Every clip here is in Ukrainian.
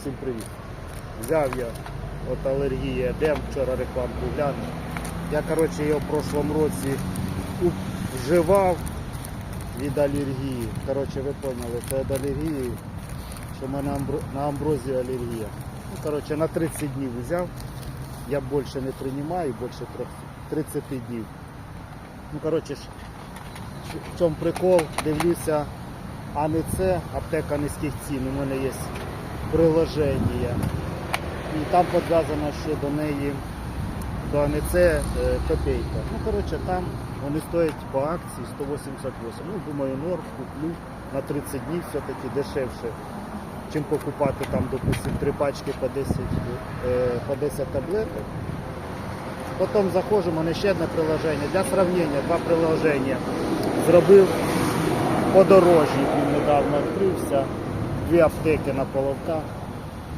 Всім привіт. Взяв я от алергія Дем, вчора рекламку глянув. Я коротше його в прошлому році вживав від алергії. Коротше, ви поняли, це від алергії, що в мене на амброзію алергія. Ну, коротше, на 30 днів взяв. Я більше не приймаю, більше 30 днів. Ну, коротше, в чому прикол, дивлюся, а не це аптека низьких цін. У мене є приложення. І там підв'язано ще до неї до АНЦ е, копійка. Ну, коротше, там вони стоять по акції 188. Ну, думаю, норм, куплю на 30 днів все-таки дешевше, чим покупати там, допустим, три пачки по 10, е, по 10 таблеток. Потім заходжу, мене ще одне приложення. Для сравнення, два приложення. Зробив подорожник, він недавно відкрився. Дві аптеки на половках.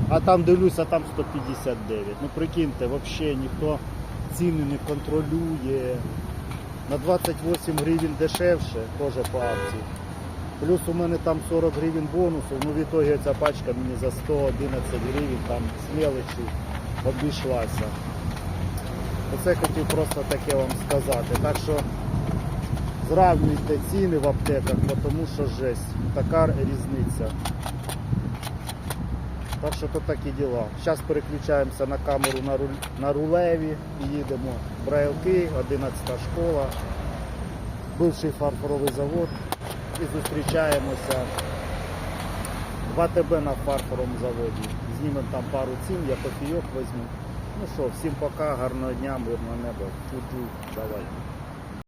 А там дивлюся, там 159. Ну прикиньте, взагалі ніхто ціни не контролює. На 28 гривень дешевше, теж по акції. Плюс у мене там 40 гривень бонусу, ну в ітогі ця пачка мені за 111 гривень там з обійшлася. Оце хотів просто таке вам сказати. Так що зравнюйте ціни в аптеках, тому що жесть. Така різниця. Так що то такі діла. Зараз переключаємося на камеру на, руль, на рулеві і їдемо Брайлки, 11 школа, бивший фарфоровий завод і зустрічаємося в АТБ на фарфоровому заводі. Знімемо там пару цін, я кофійок візьму. Ну що, всім пока, гарного дня, мирного неба. Чу-чу, давай.